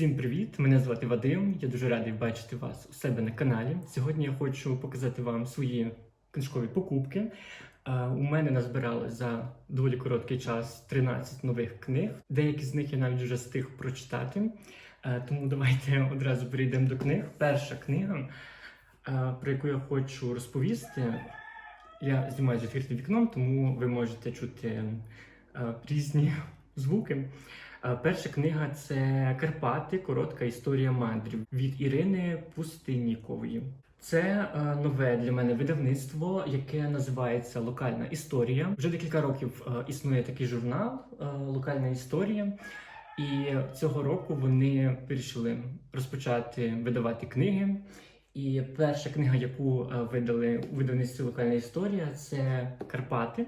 Всім привіт! Мене звати Вадим. Я дуже радий бачити вас у себе на каналі. Сьогодні я хочу показати вам свої книжкові покупки. Е, У мене назбирали за доволі короткий час 13 нових книг. Деякі з них я навіть вже встиг прочитати. Е, Тому давайте одразу перейдемо до книг. Перша книга, е, про яку я хочу розповісти. Я знімаю з відкритим вікном, тому ви можете чути різні звуки. Перша книга це Карпати. Коротка історія мандрів від Ірини Пустиннікової. Це е, нове для мене видавництво, яке називається Локальна історія. Вже декілька років е, існує такий журнал е, Локальна історія. І цього року вони вирішили розпочати видавати книги. І перша книга, яку видали у видавництві Локальна історія, це Карпати.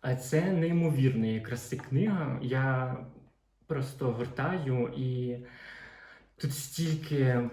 А це неймовірної краси книга. Я просто гортаю і тут стільки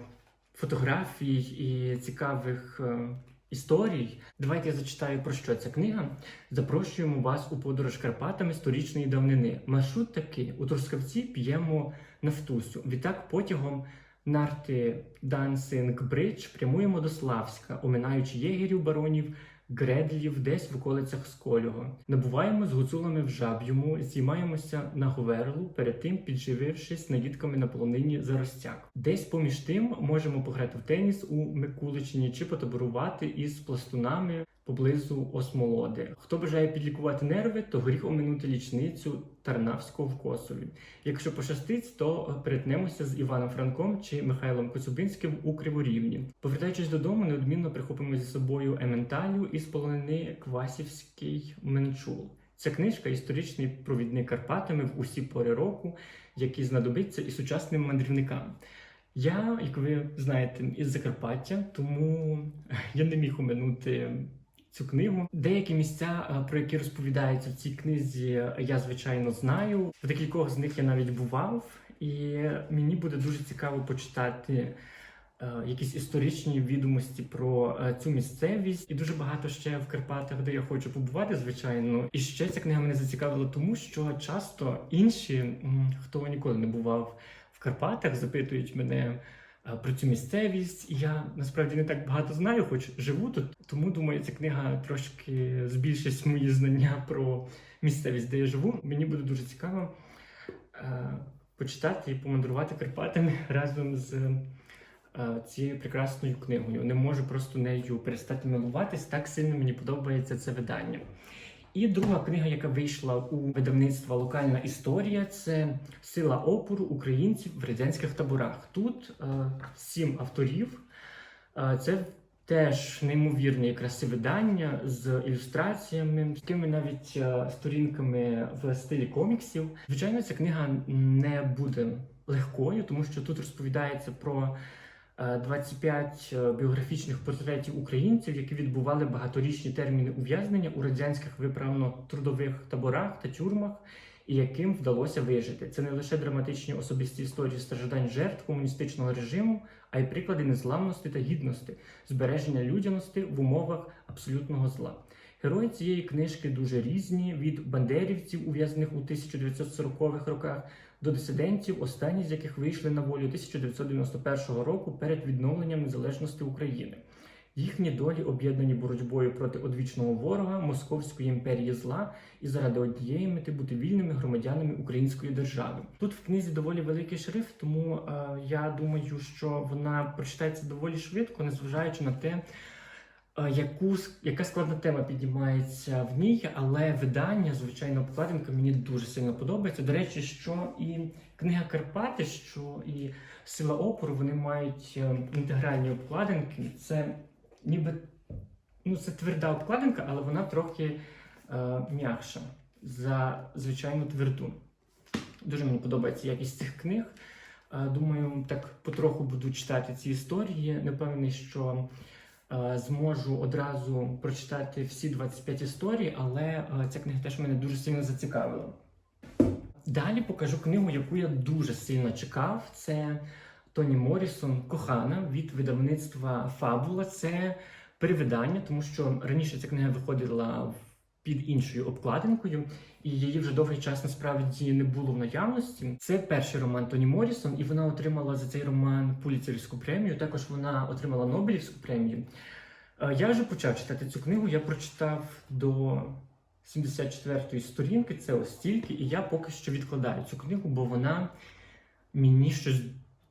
фотографій і цікавих е, історій. Давайте я зачитаю про що ця книга. Запрошуємо вас у подорож Карпатами сторічної давнини. Маршрут такий: у Трускавці п'ємо нафтусю. Відтак потягом нарти Дансинг Бридж прямуємо до Славська, оминаючи єгерів, баронів. Гредлів десь в околицях Сколього. Набуваємо з гуцулами в жаб'юму, зіймаємося на Говерлу, перед тим підживившись наїдками на полонині за розтяг. Десь поміж тим можемо пограти в теніс у Микуличині чи потаборувати із пластунами поблизу Осмолоди. Хто бажає підлікувати нерви, то гріх оминути лічницю Тарнавського в Косові. Якщо пощастить, то перетнемося з Іваном Франком чи Михайлом Коцюбинським у Криворівні. Повертаючись додому, неодмінно прихопимо зі собою Ементалю із полонини Квасівський Менчул. Ця книжка історичний провідник Карпатами в усі пори року, який знадобиться і сучасним мандрівникам. Я, як ви знаєте, із Закарпаття, тому я не міг оминути цю книгу. Деякі місця, е, про які розповідаються в цій книзі, я звичайно знаю. В декількох з них я навіть бував, і мені буде дуже цікаво почитати. е, Якісь історичні відомості про е, цю місцевість, і дуже багато ще в Карпатах, де я хочу побувати, звичайно. І ще ця книга мене зацікавила, тому що часто інші, хто ніколи не бував в Карпатах, запитують мене про цю місцевість. Я насправді не так багато знаю, хоч живу тут. Тому думаю, ця книга трошки збільшить мої знання про місцевість, де я живу. Мені буде дуже цікаво е, почитати і помандрувати Карпатами разом з е, цією прекрасною книгою. Не можу просто нею перестати милуватись. Так сильно мені подобається це видання. І друга книга, яка вийшла у видавництва Локальна історія, це Сила опору українців в радянських таборах. Тут е, сім авторів. Е, це теж неймовірні краси видання з ілюстраціями, з такими навіть е, сторінками в стилі коміксів. Звичайно, ця книга не буде легкою, тому що тут розповідається про 25 біографічних портретів українців, які відбували багаторічні терміни ув'язнення у радянських виправно-трудових таборах та тюрмах, і яким вдалося вижити. Це не лише драматичні особисті історії страждань жертв комуністичного режиму, а й приклади незламності та гідності, збереження людяності в умовах абсолютного зла. Герої цієї книжки дуже різні: від бандерівців, ув'язнених у 1940-х роках, до дисидентів, останні з яких вийшли на волю 1991 року перед відновленням незалежності України. Їхні долі об'єднані боротьбою проти одвічного ворога Московської імперії зла і заради однієї мети бути вільними громадянами української держави. Тут в книзі доволі великий шрифт, тому е, я думаю, що вона прочитається доволі швидко, незважаючи на те, яку яка складна тема піднімається в ній, але видання, звичайно, обкладинка мені дуже сильно подобається. До речі, що і книга Карпати, що і Сила опору, вони мають е, інтегральні обкладинки. Це ніби ну, це тверда обкладинка, але вона трохи е, м'якша за звичайну тверду. Дуже мені подобається якість цих книг. Е, думаю, так потроху буду читати ці історії. Не впевнений, що е, зможу одразу прочитати всі 25 історій, але е, ця книга теж мене дуже сильно зацікавила. Далі покажу книгу, яку я дуже сильно чекав. Це Тоні Морісон Кохана від видавництва Фабула. Це перевидання, тому що раніше ця книга виходила в під іншою обкладинкою, і її вже довгий час насправді не було в наявності. Це перший роман Тоні Морісон, і вона отримала за цей роман Пуліцерівську премію. Також вона отримала Нобелівську премію. Е, Я вже почав читати цю книгу. Я прочитав до 74-ї сторінки, це ось стільки, і я поки що відкладаю цю книгу, бо вона мені щось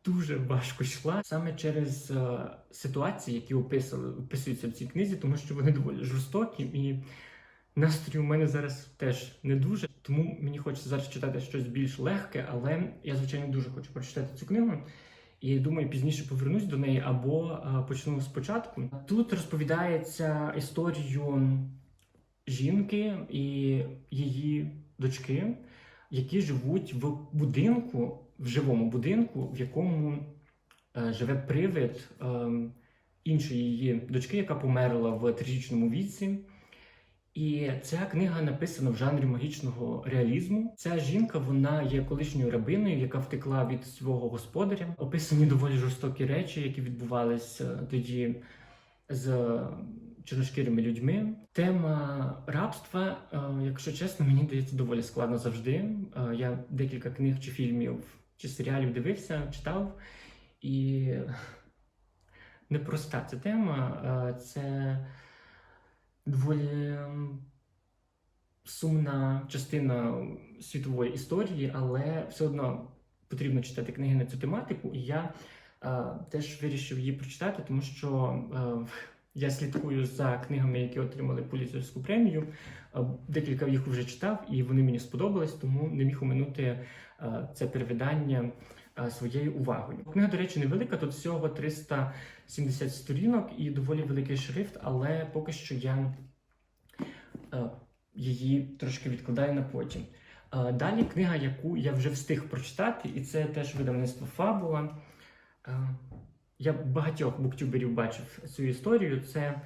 дуже важко йшла саме через е, ситуації, які описали, описуються в цій книзі, тому що вони доволі жорстокі, і настрій у мене зараз теж не дуже. Тому мені хочеться зараз читати щось більш легке, але я звичайно дуже хочу прочитати цю книгу. І думаю, пізніше повернусь до неї або е, почну спочатку. Тут розповідається історію жінки і її дочки, які живуть в будинку, в живому будинку, в якому е, живе привид е, іншої її дочки, яка померла в трирічному віці. І ця книга написана в жанрі магічного реалізму. Ця жінка вона є колишньою рабиною, яка втекла від свого господаря. Описані доволі жорстокі речі, які відбувалися тоді з чорношкірими людьми. Тема рабства, е, якщо чесно, мені дається доволі складно завжди. Е, Я декілька книг чи фільмів чи серіалів дивився, читав, і непроста ця тема. Е, Це доволі сумна частина світової історії, але все одно потрібно читати книги на цю тематику. І я е, теж вирішив її прочитати, тому що е, я слідкую за книгами, які отримали Пуліцерську премію. Е, Декілька їх вже читав, і вони мені сподобались, тому не міг оминути е, це перевидання е, своєю увагою. Книга, до речі, невелика, тут всього 370 сторінок і доволі великий шрифт, але поки що я е, її трошки відкладаю на потім. Е, Далі книга, яку я вже встиг прочитати, і це теж видавництво Фабула. Е, Я багатьох буктюберів бачив цю історію. Це е,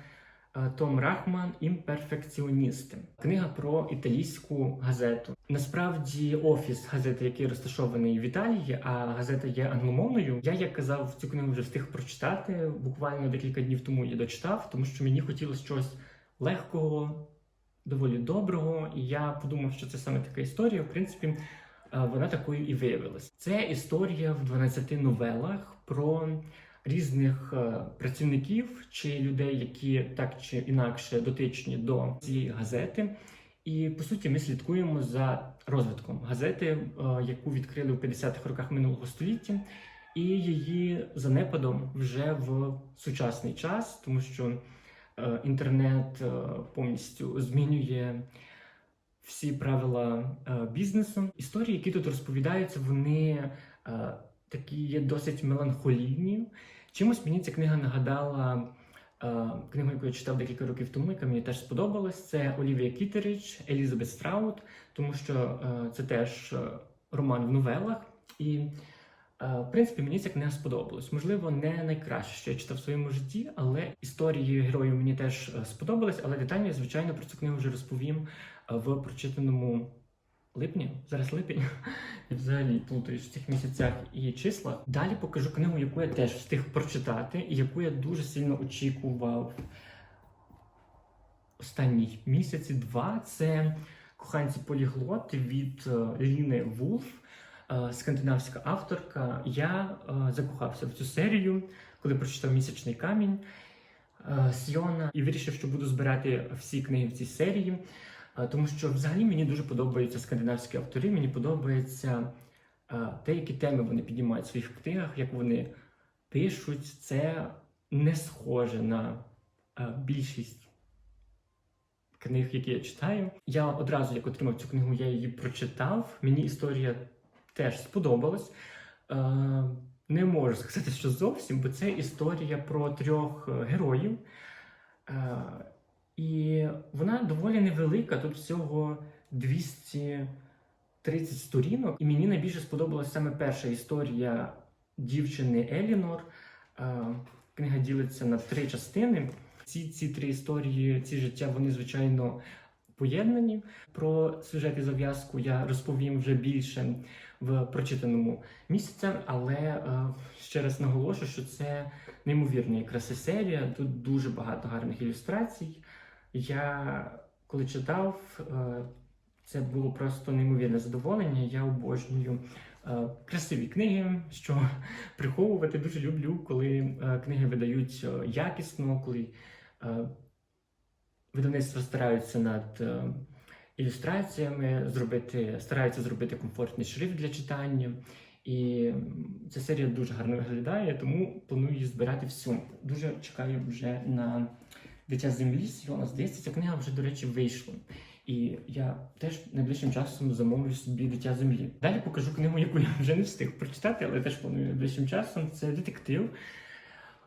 Том Рахман Імперфекціоністи. Книга про італійську газету. Насправді, офіс газети, який розташований в Італії, а газета є англомовною. Я, як казав, цю книгу вже встиг прочитати. Буквально декілька днів тому я дочитав, тому що мені хотілося чогось легкого, доволі доброго. І я подумав, що це саме така історія. В принципі, е, вона такою і виявилась. Це історія в 12 новелах про різних е, працівників чи людей, які так чи інакше дотичні до цієї газети. І по суті, ми слідкуємо за розвитком газети, е, яку відкрили в 50-х роках минулого століття, і її занепадом вже в сучасний час, тому що е, інтернет повністю змінює всі правила бізнесу. Історії, які тут розповідаються, вони такі є досить меланхолійні. Чимось мені ця книга нагадала е, книгу, яку я читав декілька років тому, яка мені теж сподобалась. Це Олівія Кітерич, Елізабет Страут, тому що е, це теж е, роман в новелах. І, е, в принципі, мені ця книга сподобалась. Можливо, не найкраще, що я читав в своєму житті, але історії героїв мені теж е, сподобались. Але детально, звичайно, про цю книгу вже розповім е, в прочитаному липні. Зараз липень. Я взагалі плутаюсь в цих місяцях і числах. Далі покажу книгу, яку я теж встиг прочитати, і яку я дуже сильно очікував останні місяці два. Це коханці поліглоти від е, Ліни Вулф, е, скандинавська авторка. Я е, закохався в цю серію, коли прочитав місячний камінь. е, Сйона і вирішив, що буду збирати всі книги в цій серії. Тому що взагалі мені дуже подобаються скандинавські автори. Мені подобається те, які теми вони піднімають в своїх книгах, як вони пишуть. Це не схоже на більшість книг, які я читаю. Я одразу, як отримав цю книгу, я її прочитав. Мені історія теж сподобалась. Не можу сказати, що зовсім, бо це історія про трьох е, героїв. І вона доволі невелика, тут всього 230 сторінок. І мені найбільше сподобалася саме перша історія дівчини Елінор. Е, Книга ділиться на три частини. Ці, ці три історії, ці життя, вони, звичайно, поєднані. Про сюжет і зав'язку я розповім вже більше в прочитаному місяці, але е, ще раз наголошу, що це неймовірна краси серія. Тут дуже багато гарних ілюстрацій. Я коли читав, е, це було просто неймовірне задоволення. Я обожнюю е, красиві книги, що приховувати дуже люблю, коли е, книги видають якісно, коли видавництва стараються над ілюстраціями, зробити, стараються зробити комфортний шрифт для читання. І ця серія дуже гарно виглядає, тому планую її збирати всю. Дуже чекаю вже на дитя землі. Сйона, здається, ця книга вже, до речі, вийшла. І я теж найближчим часом замовлю собі дитя землі. Далі покажу книгу, яку я вже не встиг прочитати, але теж планую найближчим часом. Це детектив,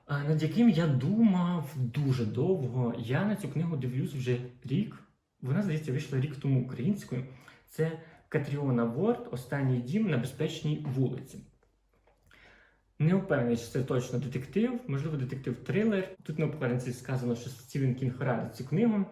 над яким я думав дуже довго. Я на цю книгу дивлюсь вже рік. Вона, здається, вийшла рік тому українською. Це Катріона Ворд, Останній дім на безпечній вулиці. Не впевнений, що це точно детектив, можливо, детектив-трилер. Тут на обкладинці сказано, що Стівен Кінг радить цю книгу.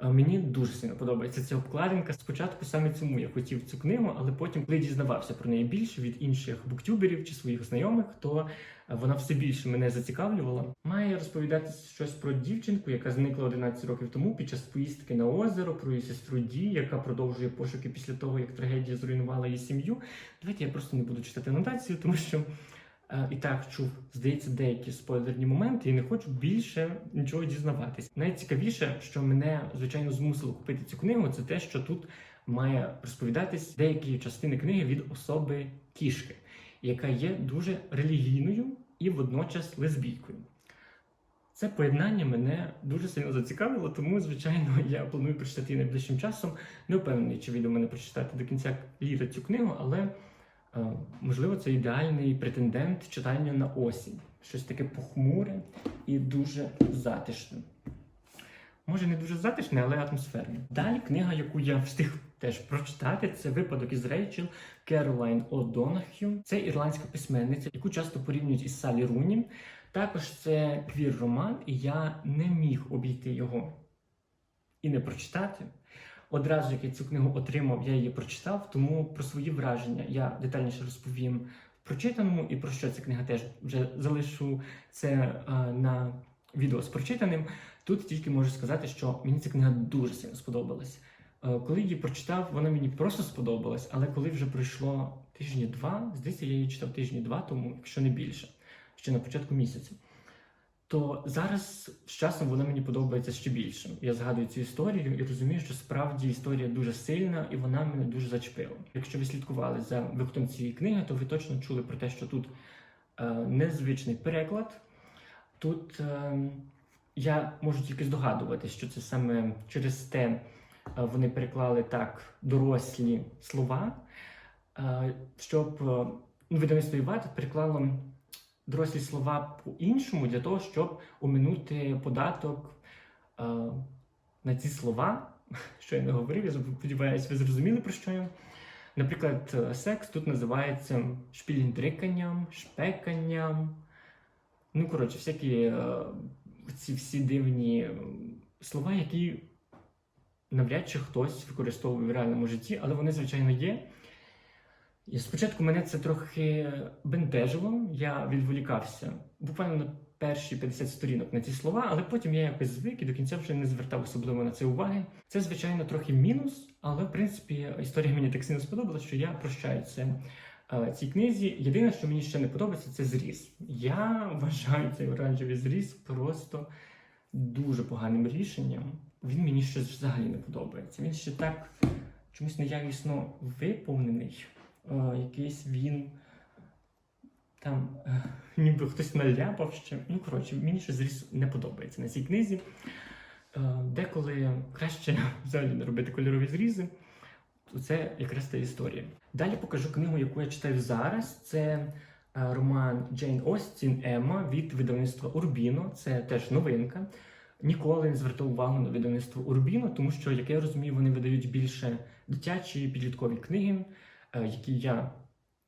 Е, Мені дуже сильно подобається ця обкладинка. Спочатку саме цьому я хотів цю книгу, але потім, коли дізнавався про неї більше від інших буктюберів чи своїх знайомих, то е, вона все більше мене зацікавлювала. Має розповідати щось про дівчинку, яка зникла 11 років тому під час поїздки на озеро, про її сестру Ді, яка продовжує пошуки після того, як трагедія зруйнувала її сім'ю. Давайте я просто не буду читати анотацію, тому що. Е, І так чув, здається, деякі спойлерні моменти, і не хочу більше нічого дізнаватись. Найцікавіше, що мене звичайно змусило купити цю книгу, це те, що тут має розповідатись деякі частини книги від особи кішки, яка є дуже релігійною і водночас лесбійкою. Це поєднання мене дуже сильно зацікавило, тому, звичайно, я планую прочитати її найближчим часом. Не впевнений, чи вийде мене прочитати до кінця літа цю книгу, але Можливо, це ідеальний претендент читання на осінь. Щось таке похмуре і дуже затишне. Може, не дуже затишне, але атмосферне. Далі книга, яку я встиг теж прочитати, це випадок із Рейчел Керолайн О'Донах'ю. Це ірландська письменниця, яку часто порівнюють із Салі Руні. Також це квір-роман, і я не міг обійти його і не прочитати. Одразу, як я цю книгу отримав, я її прочитав, тому про свої враження я детальніше розповім прочитаному і про що ця книга теж вже залишу це е, на відео з прочитаним. Тут тільки можу сказати, що мені ця книга дуже сильно сподобалась. Е, коли її прочитав, вона мені просто сподобалась, але коли вже пройшло тижні два, здається, я її читав тижні два, тому якщо не більше, ще на початку місяця то зараз з часом вона мені подобається ще більше. Я згадую цю історію і розумію, що справді історія дуже сильна і вона мене дуже зачепила. Якщо ви слідкували за виходом цієї книги, то ви точно чули про те, що тут е, незвичний переклад. Тут е, я можу тільки здогадуватися, що це саме через те е, вони переклали так дорослі слова, е, щоб е, ну, видавництво Іват переклало дорослі слова по-іншому для того, щоб оминути податок е, на ці слова, що я не говорив. Я сподіваюся, ви зрозуміли про що я. Наприклад, е, секс тут називається шпіліндриканням, шпеканням. Ну, коротше, всякі е, ці всі дивні е, слова, які навряд чи хтось використовує в реальному житті, але вони, звичайно, є. І спочатку мене це трохи бентежило, я відволікався буквально на перші 50 сторінок на ці слова, але потім я якось звик і до кінця вже не звертав особливо на це уваги. Це, звичайно, трохи мінус, але в принципі історія мені так сильно сподобалася, що я прощаю це цій книзі. Єдине, що мені ще не подобається, це зріз. Я вважаю цей оранжевий зріз просто дуже поганим рішенням. Він мені ще взагалі не подобається. Він ще так чомусь неякісно виповнений. Е, якийсь він там е, ніби хтось наляпав ще. Ну, коротше, мені ще зріз не подобається на цій книзі. Е, деколи краще взагалі не робити кольорові зрізи. То це якраз та історія. Далі покажу книгу, яку я читаю зараз. Це е, роман Джейн Остін Емма від видавництва Урбіно. Це теж новинка. Ніколи не звертав увагу на видавництво Урбіно, тому що, як я розумію, вони видають більше дитячі підліткові книги, які я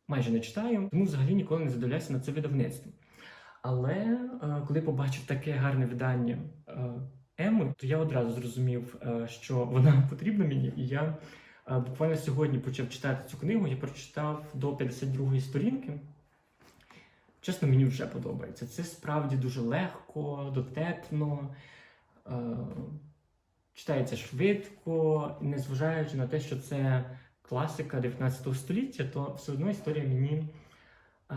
майже не читаю, тому взагалі ніколи не задивлявся на це видавництво. Але е, коли побачив таке гарне видання е, Еми, то я одразу зрозумів, е, що вона потрібна мені, і я е, буквально сьогодні почав читати цю книгу. Я прочитав до 52-ї сторінки. Чесно, мені вже подобається. Це справді дуже легко, дотепно, е, читається швидко, незважаючи на те, що це класика 19 століття, то все одно історія мені е,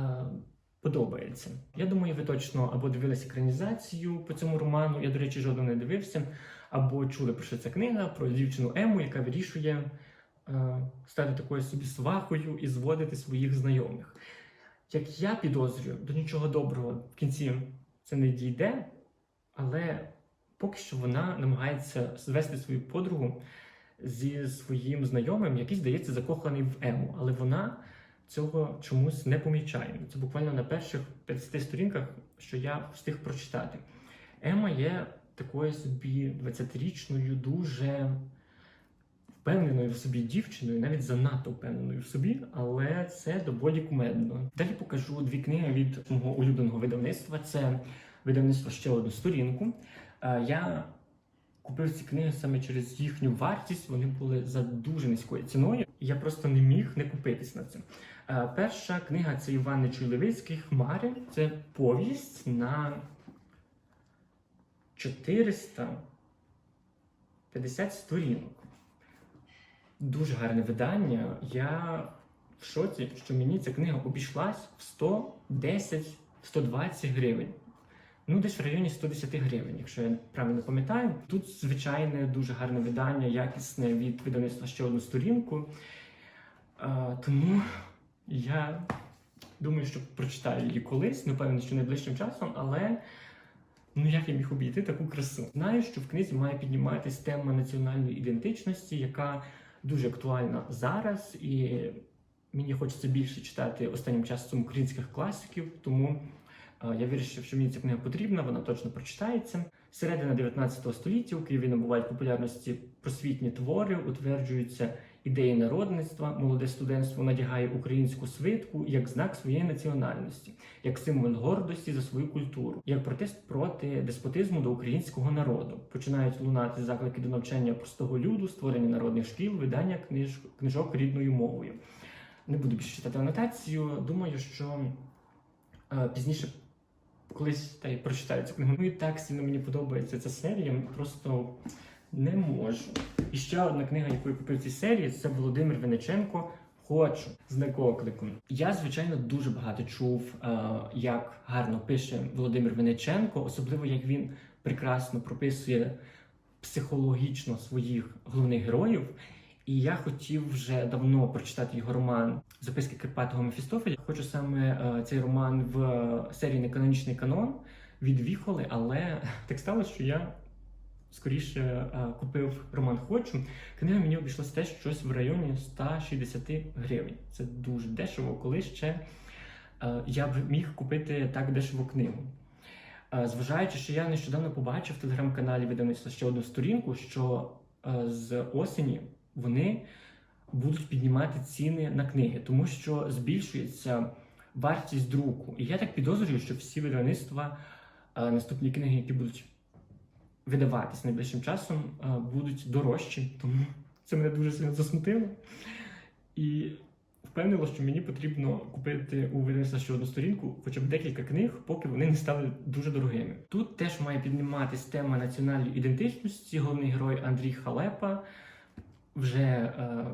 подобається. Я думаю, ви точно або дивилися екранізацію по цьому роману. Я, до речі, жодного не дивився, або чули про що ця книга про дівчину Ему, яка вирішує е, стати такою собі свахою і зводити своїх знайомих. Як я підозрюю, до нічого доброго в кінці це не дійде, але поки що вона намагається звести свою подругу зі своїм знайомим, який здається закоханий в Ему, але вона цього чомусь не помічає. Це буквально на перших 50 сторінках, що я встиг прочитати. Ема є такою собі 20-річною, дуже впевненою в собі дівчиною, навіть занадто впевненою в собі, але це доволі кумедно. Далі покажу дві книги від мого улюбленого видавництва. Це видавництво ще одну сторінку. Е, Я купив ці книги саме через їхню вартість. Вони були за дуже низькою ціною. Я просто не міг не купитись на це. Перша книга це Іван Нечуй-Левицький Хмари. Це повість на 450 сторінок. Дуже гарне видання. Я в шоці, що мені ця книга обійшлась в 110-120 гривень. Ну, десь в районі 110 гривень, якщо я правильно пам'ятаю. Тут звичайне дуже гарне видання, якісне від видавництва ще одну сторінку. А, тому я думаю, що прочитаю її колись, напевно, що найближчим часом, але ну як я міг обійти таку красу? Знаю, що в книзі має підніматись тема національної ідентичності, яка дуже актуальна зараз, і мені хочеться більше читати останнім часом українських класиків, тому я вирішив, що мені ця книга потрібна, вона точно прочитається. Середина 19 століття у Києві набувають популярності просвітні твори, утверджуються ідеї народництва, молоде студентство надягає українську свитку як знак своєї національності, як символ гордості за свою культуру, як протест проти деспотизму до українського народу. Починають лунати заклики до навчання простого люду, створення народних шкіл, видання книж... книжок рідною мовою. Не буду більше читати анотацію. Думаю, що е, пізніше колись та й прочитаю цю книгу. Ну і так сильно мені подобається ця серія. Просто не можу. І ще одна книга, яку я купив в цій серії, це Володимир Вениченко. Хочу знак оклику. Я, звичайно, дуже багато чув, е, як гарно пише Володимир Вениченко, особливо як він прекрасно прописує психологічно своїх головних героїв. І я хотів вже давно прочитати його роман Записки Карпатого Мефістофеля. Хочу саме е, цей роман в серії Неканонічний канон від Віхоли, але так сталося, що я скоріше е, купив роман Хочу. Книга мені обійшлася теж щось в районі 160 гривень. Це дуже дешево, коли ще е, я б міг купити так дешево книгу. Е, Зважаючи, що я нещодавно побачив в телеграм-каналі видавництва ще одну сторінку, що е, з осені вони будуть піднімати ціни на книги, тому що збільшується вартість друку. І я так підозрюю, що всі видавництва е, наступні книги, які будуть видаватись найближчим часом, е, будуть дорожчі. Тому це мене дуже сильно засмутило. І впевнило, що мені потрібно купити у видавництва ще одну сторінку, хоча б декілька книг, поки вони не стали дуже дорогими. Тут теж має підніматись тема національної ідентичності. Головний герой Андрій Халепа вже е,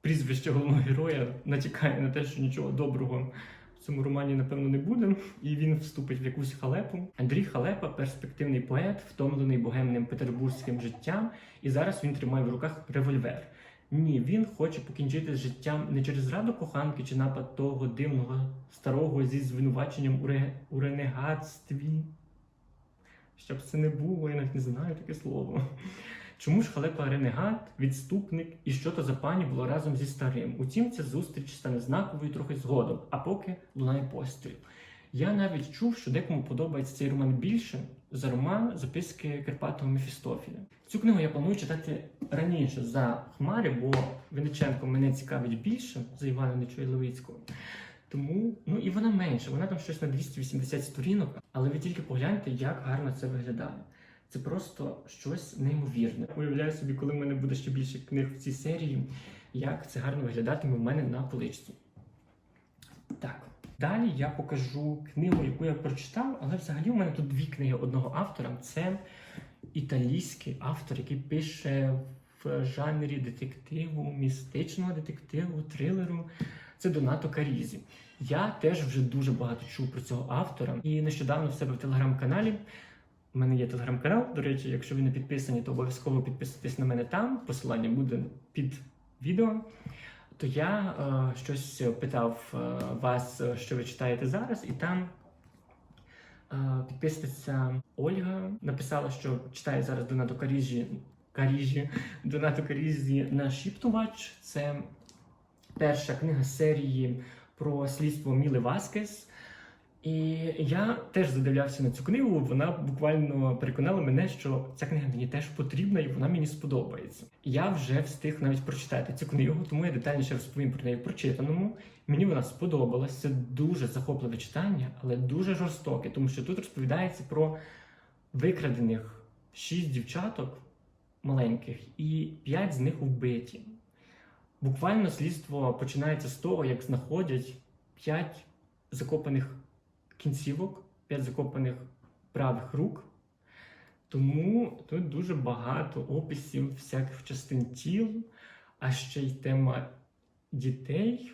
прізвище головного героя натякає на те, що нічого доброго в цьому романі, напевно, не буде, і він вступить в якусь халепу. Андрій Халепа перспективний поет, втомлений богемним петербурзьким життям, і зараз він тримає в руках револьвер. Ні, він хоче покінчити з життям не через зраду коханки чи напад того дивного старого зі звинуваченням у, ре... у ренегатстві. Щоб це не було, я навіть не знаю таке слово. Чому ж халепа ренегат, відступник і що то за пані було разом зі старим? Утім, ця зустріч стане знаковою трохи згодом, а поки лунає постріл. Я навіть чув, що декому подобається цей роман більше за роман Записки Карпатого Мефістофіля. Цю книгу я планую читати раніше за Хмари, бо Винниченко мене цікавить більше за Івана Нечуя-Левицького. Тому, ну і вона менша, вона там щось на 280 сторінок, але ви тільки погляньте, як гарно це виглядає. Це просто щось неймовірне. Уявляю собі, коли в мене буде ще більше книг в цій серії, як це гарно виглядатиме в мене на поличці. Так. Далі я покажу книгу, яку я прочитав, але взагалі у мене тут дві книги одного автора. Це італійський автор, який пише в жанрі детективу, містичного детективу, трилеру. Це Донато Карізі. Я теж вже дуже багато чув про цього автора. І нещодавно в себе в телеграм-каналі. У мене є телеграм-канал. До речі, якщо ви не підписані, то обов'язково підписуйтесь на мене там. Посилання буде під відео. То я е, щось питав е, вас, е, що ви читаєте зараз, і там е, підписниця Ольга написала, що читає зараз Донато Каріжі, Каріжі, Донато Каріжі на Шіптувач. Це перша книга серії про слідство Міли Васкес. І я теж задивлявся на цю книгу. Вона буквально переконала мене, що ця книга мені теж потрібна і вона мені сподобається. Я вже встиг навіть прочитати цю книгу, тому я детальніше розповім про неї в прочитаному. Мені вона сподобалась. Це дуже захопливе читання, але дуже жорстоке, тому що тут розповідається про викрадених шість дівчаток маленьких, і п'ять з них вбиті. Буквально слідство починається з того, як знаходять п'ять закопаних кінцівок, п'ять закопаних правих рук. Тому тут дуже багато описів всяких частин тіл, а ще й тема дітей.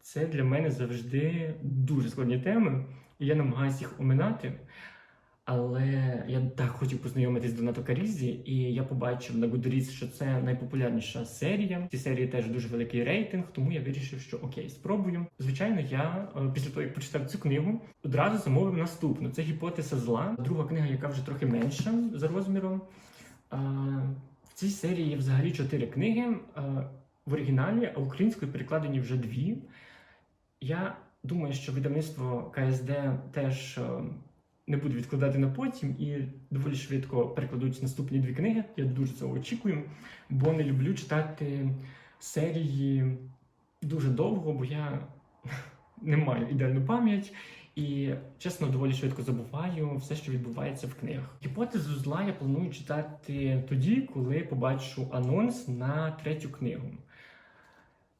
Це для мене завжди дуже складні теми, і я намагаюся їх оминати. Але я так хотів познайомитись з Донато Карізі, і я побачив на Goodreads, що це найпопулярніша серія. В цій серії теж дуже великий рейтинг, тому я вирішив, що окей, спробую. Звичайно, я е, після того, як прочитав цю книгу, одразу замовив наступну. Це гіпотеза зла. Друга книга, яка вже трохи менша за розміром. Е, В цій серії є взагалі чотири книги е, в оригіналі, а українською перекладені вже дві. Я думаю, що видавництво КСД теж. Не буду відкладати на потім і доволі швидко перекладуть наступні дві книги. Я дуже цього очікую, бо не люблю читати серії дуже довго, бо я не маю ідеальну пам'ять і, чесно, доволі швидко забуваю все, що відбувається в книгах. Гіпотезу зла я планую читати тоді, коли побачу анонс на третю книгу.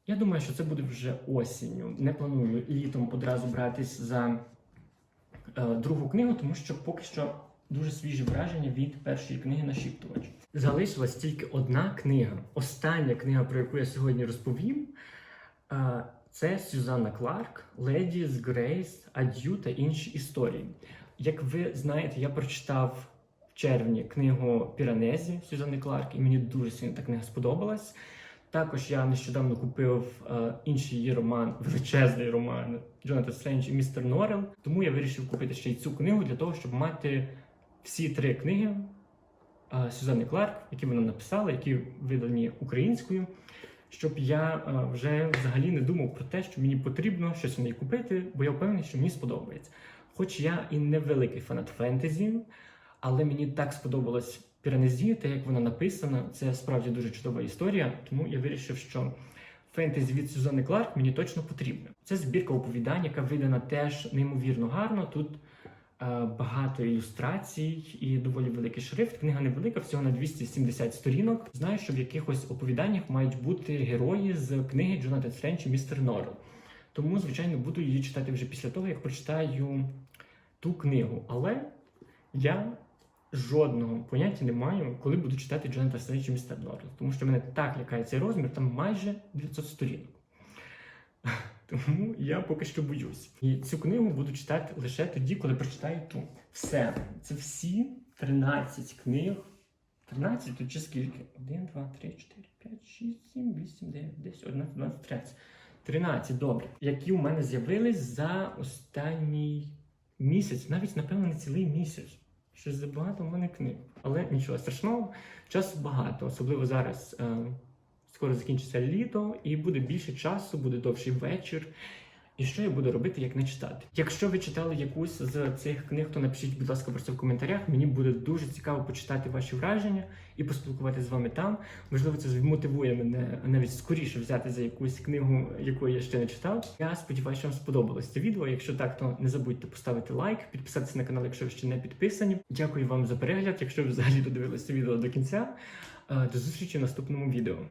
Я думаю, що це буде вже осінню. Не планую літом одразу братись за другу книгу, тому що поки що дуже свіжі враження від першої книги нашіптувач. Залишилась тільки одна книга. Остання книга, про яку я сьогодні розповім, е, це Сюзанна Кларк, Леді з Грейс, Ад'ю та інші історії. Як ви знаєте, я прочитав в червні книгу Піранезі Сюзанни Кларк, і мені дуже сильно та книга сподобалась. Також я нещодавно купив е, інший її роман, величезний роман Джонатан Стрендж і містер Норрел. Тому я вирішив купити ще й цю книгу для того, щоб мати всі три книги е, Сюзанни Кларк, які вона написала, які видані українською, щоб я е, вже взагалі не думав про те, що мені потрібно щось в неї купити, бо я впевнений, що мені сподобається. Хоч я і не великий фанат фентезі, але мені так сподобалось Піранезі, те, як вона написана, це справді дуже чудова історія. Тому я вирішив, що фентезі від Сюзанни Кларк мені точно потрібно. Це збірка оповідань, яка видана теж неймовірно гарно. Тут е, багато ілюстрацій і доволі великий шрифт. Книга невелика, всього на 270 сторінок. Знаю, що в якихось оповіданнях мають бути герої з книги Джонатан Стрендж і містер Норрел. Тому, звичайно, буду її читати вже після того, як прочитаю ту книгу. Але я жодного поняття не маю, коли буду читати Джонатана Стрендж і містер Норрел. Тому що мене так лякає цей розмір, там майже 900 сторінок. Тому я поки що боюсь. І цю книгу буду читати лише тоді, коли прочитаю ту. Все. Це всі 13 книг. 13 тут чи скільки? 1, 2, 3, 4, 5, 6, 7, 8, 9, 10, 11, 12, 13. 13, добре. Які у мене з'явились за останній місяць, навіть, напевно, не цілий місяць. Щось забагато в мене книг. Але нічого страшного, часу багато, особливо зараз. Е, скоро закінчиться літо, і буде більше часу, буде довший вечір. І що я буду робити, як не читати? Якщо ви читали якусь з цих книг, то напишіть, будь ласка, про це в коментарях. Мені буде дуже цікаво почитати ваші враження і поспілкуватися з вами там. Можливо, це змотивує мене навіть скоріше взяти за якусь книгу, яку я ще не читав. Я сподіваюся, що вам сподобалось це відео. Якщо так, то не забудьте поставити лайк, підписатися на канал, якщо ви ще не підписані. Дякую вам за перегляд. Якщо ви взагалі додивилися відео до кінця. Е, До зустрічі в наступному відео.